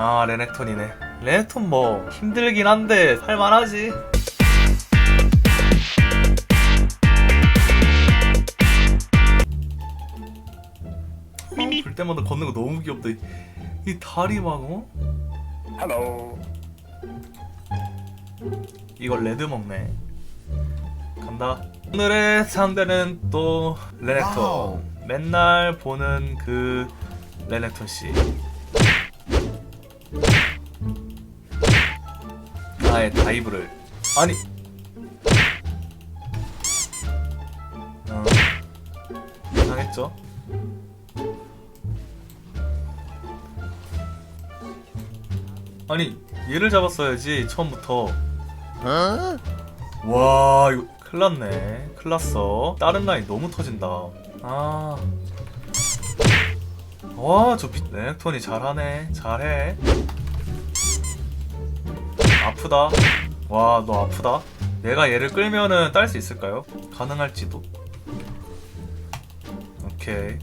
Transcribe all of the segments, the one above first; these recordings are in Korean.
아 레넥톤이네. 레넥톤 뭐 힘들긴 한데 할만하지. 어, 볼 때마다 걷는 거 너무 귀엽다. 이, 이 다리 막 어? Hello. 이걸 레드 먹네. 간다. 오늘의 상대는 또 와우. 맨날 보는 그 레넥톤 씨 나의 다이브를. 아니. 어 이상했죠? 아니 얘를 잡았어야지 처음부터. 와 이거 큰일났네. 큰일났어. 다른 라인 너무 터진다. 아. 아와저 레넥톤이 잘하네. 잘해. 아프다. 와 너 아프다. 내가 얘를 끌면은 딸 수 있을까요? 가능할지도. 오케이.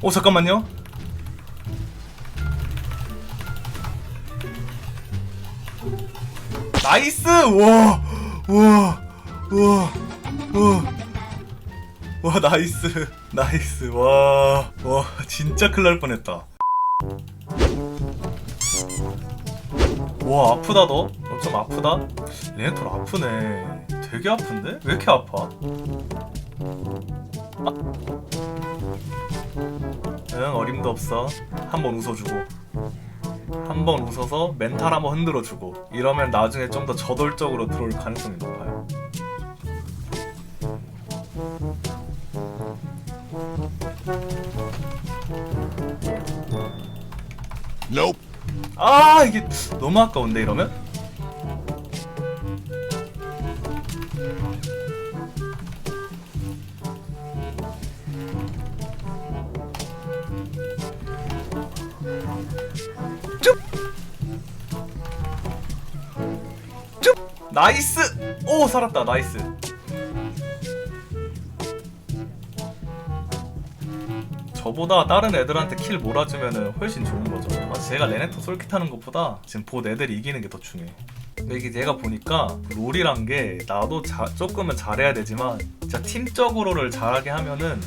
오 잠깐만요. 나이스! 와! 와! 와! 와! 와, 나이스. 나이스. 와. 와, 진짜 큰일 날 뻔했다. 와, 아프다, 너? 너좀 아프다? 레네톨 아프네. 되게 아픈데? 왜 이렇게 아파? 아. 응, 어림도 없어. 한번 웃어주고. 한번 웃어서 멘탈 한번 흔들어주고 이러면 나중에 좀 더 저돌적으로 들어올 가능성이 높아요. Nope. 아 이게 너무 아까운데 이러면? 나이스! 오 살았다 나이스 저보다 다른 애들한테 킬 몰아주면 훨씬 좋은 거죠. 아, 제가 레네토 솔킷 하는 것보다 지금 보 애들이 이기는 게 더 중요해. 근데 이게 제가 보니까 롤이란 게 나도 자, 조금은 잘해야 되지만 진짜 팀적으로를 잘하게 하면은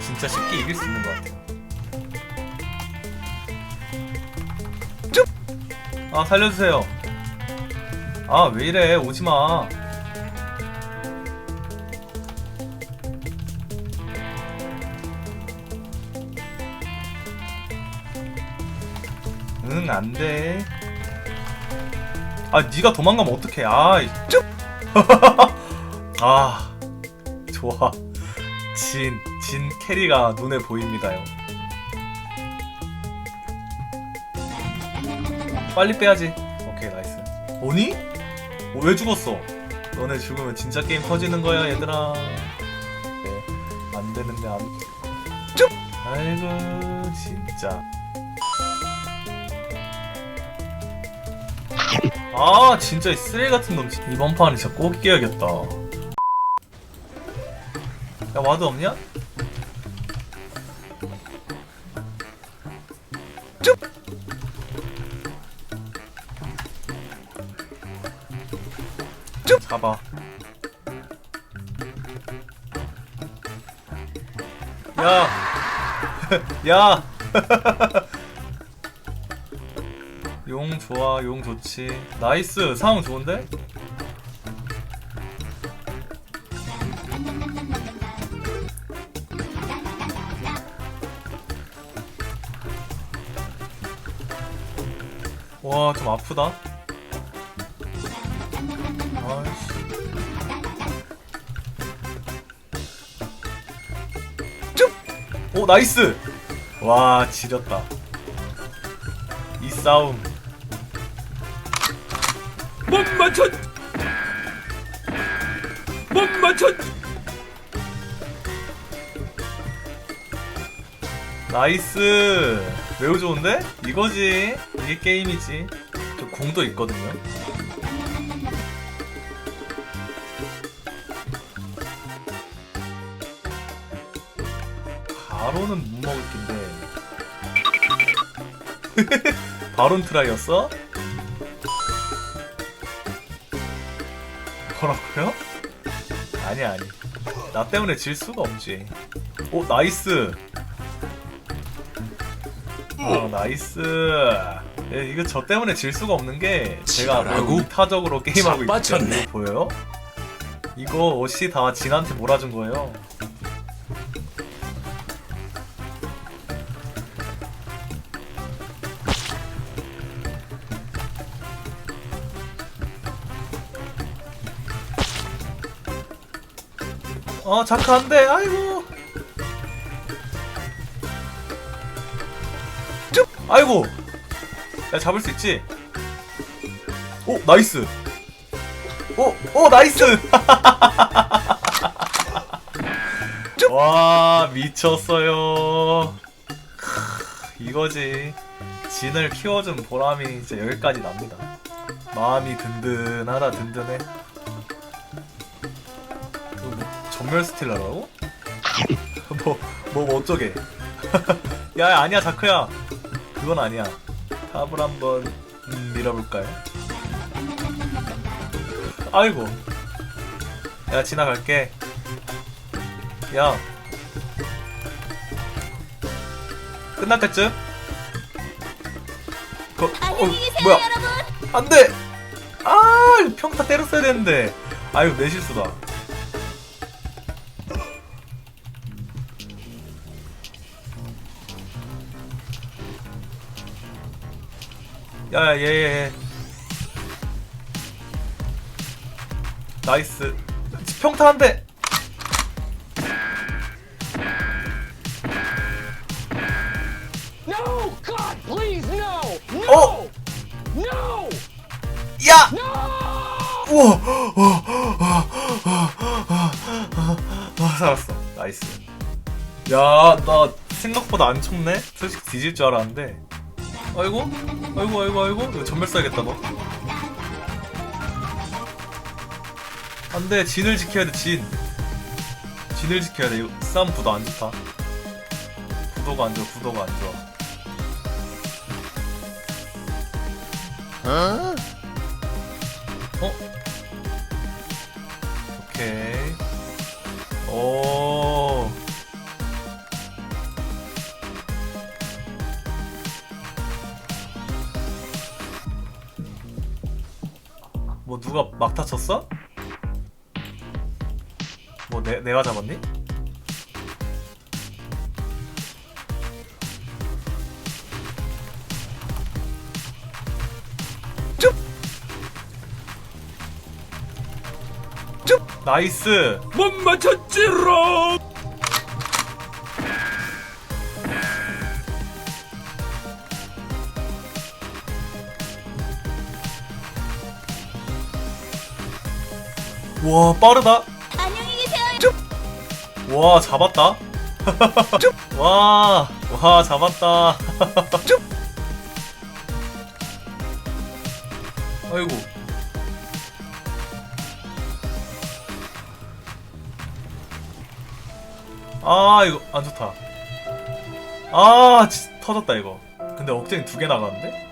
진짜 쉽게 이길 수 있는 것 같아요. 쭉! 아 살려주세요. 아 왜 이래 오지 마. 응, 안 돼. 아, 네가 도망가면 어떡해. 아, 이- 쭉! 아, 좋아. 진, 진 캐리가 눈에 보입니다요. 빨리 빼야지. 오케이, 나이스. 오니? 어, 왜 죽었어? 너네 죽으면 진짜 게임 터지는 거야, 얘들아. 네, 안 되는데 안. 쭉! 아이고, 진짜. 아 진짜 이 쓰레기 같은 놈. 이번 판은 진짜 꼭 이겨야겠다 야 와드 없냐? 야! 야! 용 좋아, 용 좋지. 나이스, 상황 좋은데? 와, 좀 아프다. 오, 나이스! 와, 지렸다. 이 싸움. 못 맞췄. 못 맞췄. 나이스 매우 좋은데? 이거지 이게 게임이지 저 공도 있거든요 바로는 못 먹을 텐데. 바론 트라이였어? 뭐라고요? 아니 아니. 나 때문에 질 수가 없지. 오 나이스. 어 나이스. 예, 이거 저 때문에 질 수가 없는 게 제가 지랄하고? 타적으로 게임하고 있기 자빠졌네. 때문에 보여요? 이거 옷이 다 진한테 몰아준 거예요. 어 자크 안돼 아이고 쭉 아이고 야 잡을 수 있지 오 나이스 오, 오, 나이스! 와, 미쳤어요. 크, 이거지. 진을 키워준 보람이 이제 여기까지 납니다. 마음이 든든하다, 든든해. 전멸 스틸러라고? 뭐, 뭐, 뭐 어쩌게. 야, 야, 아니야, 자크야. 그건 아니야. 탑을 한번 음, 밀어볼까요? 아이고. 야, 지나갈게. 야. 끝날 때쯤? 거, 어, 뭐야? 안 돼! 아, 평타 때렸어야 되는데. 아이고, 내 실수다. 야, 얘, 얘, 얘. 나이스. 평타 한 대! No! God, please, no! No! 어! No! 야! No! 우와! 아, 살았어. 나이스. 야, 나 생각보다 안 쳤네? 솔직히 뒤질 줄 알았는데. 아이고? 아이고, 아이고, 아이고. 이거 전멸 써야겠다, 너. 안 돼. 진을 지켜야 돼, 진. 진을 지켜야 돼. 이거 싸움 구도 안 좋다. 구도가 안 좋아, 구도가 안 좋아. 어? 오케이. 누가 막타 쳤어? 뭐 내, 내가 잡았니? 쭉! 쭉! 나이스! 못 맞췄지롱! 와 빠르다. 안녕히 계세요. 와 잡았다. 와, 와 잡았다. 아이고. 아 이거 안 좋다. 아 진- 터졌다 이거. 근데 억제기 두 개 나가는데?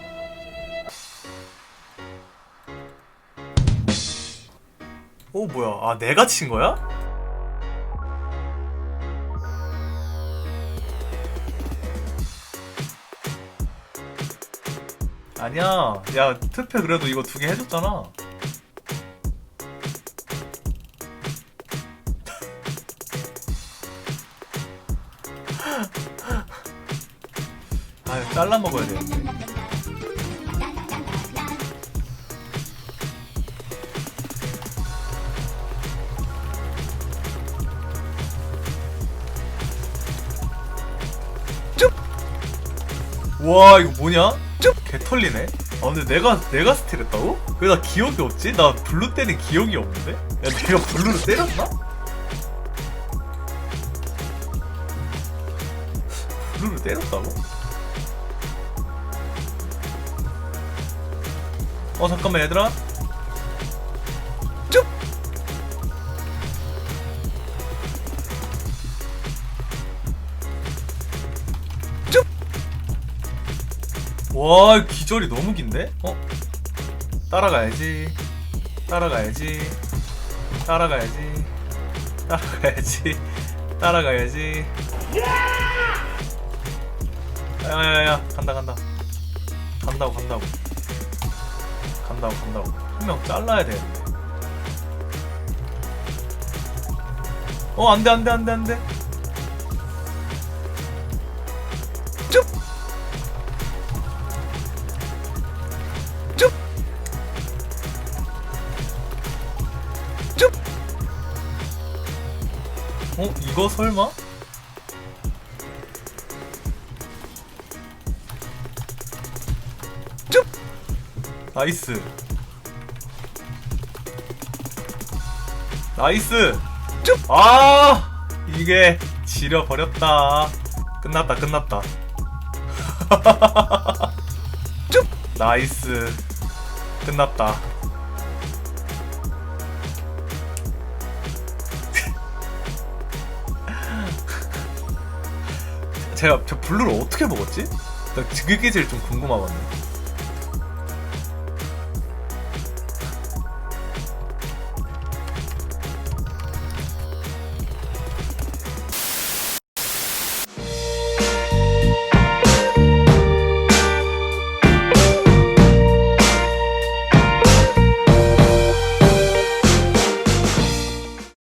오 뭐야 아 내가 친 거야? 아니야. 야, 특패 그래도 이거 두 개 해줬잖아. 아, 잘라 먹어야 되는데. 와, 이거 뭐냐? 개 털리네. 아 근데 내가 내가 스틸했다고? 왜 나 기억이 없지? 나 블루 때린 기억이 없는데? 야 내가 블루를 때렸나? 블루를 때렸다고? 어 잠깐만 얘들아 쭉! 와 기절이 너무 긴데? 어? 따라가야지. 따라가야지. 따라가야지. 따라가야지. 따라가야지. 야야야 간다 간다. 간다고 간다고. 간다고 간다고. 한 명 잘라야 되는데 어 안돼 안돼 안돼 안돼 이거 설마? 쭉. 나이스. 나이스. 쭉. 아, 이게 지려 버렸다. 끝났다, 끝났다. 쭉. 나이스. 끝났다. 제가 저 블루를 어떻게 먹었지? 나 그게 제일 좀 궁금하거든요.